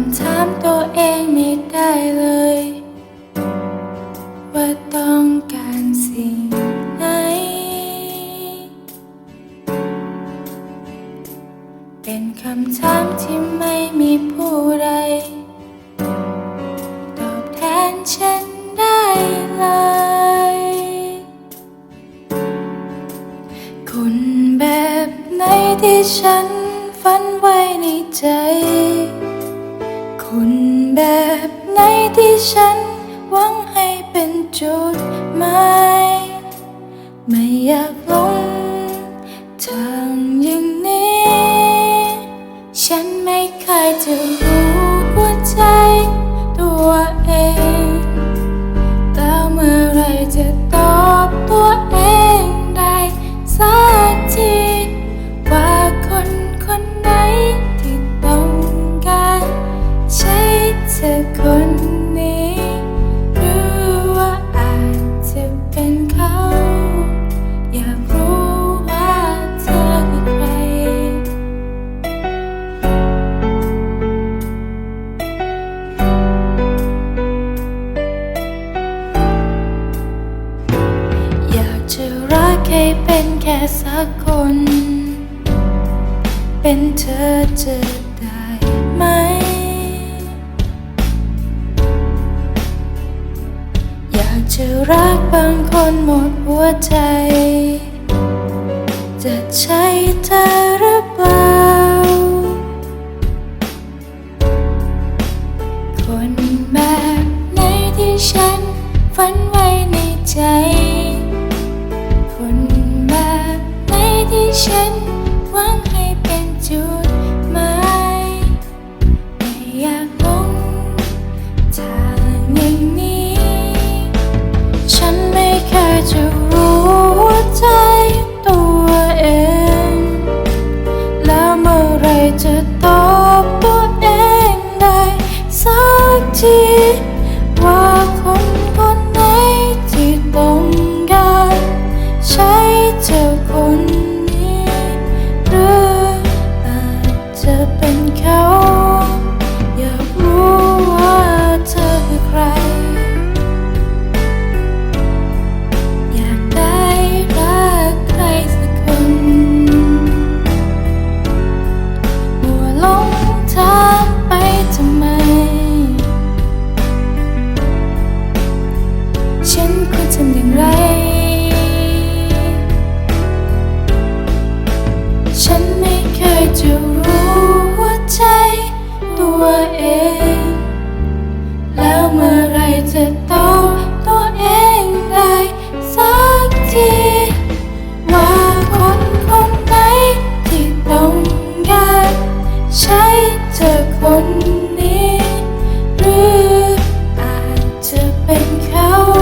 ำถามตัวเองไม่ได้เลย ว่าต้องการสิ่งไหน เป็นคำถามที่ไม่มีผู้ใด ตอบแทนฉันได้เลย คุณแบบไหนที่ฉันฝันไว้ในใจ แบบไหนที่ฉันหวังให้เป็นจุดหมายไม่อยากลงทางอย่างนี้ ฉันไม่เคยจะรู้ ให้เป็นแค่สักคน เป็นเธอจะได้ไหม อยากจะรักบางคนหมดหัวใจ จะใช่เธอหรือเปล่า คนแบบไหนที่ฉันฝันไว้ในใจ how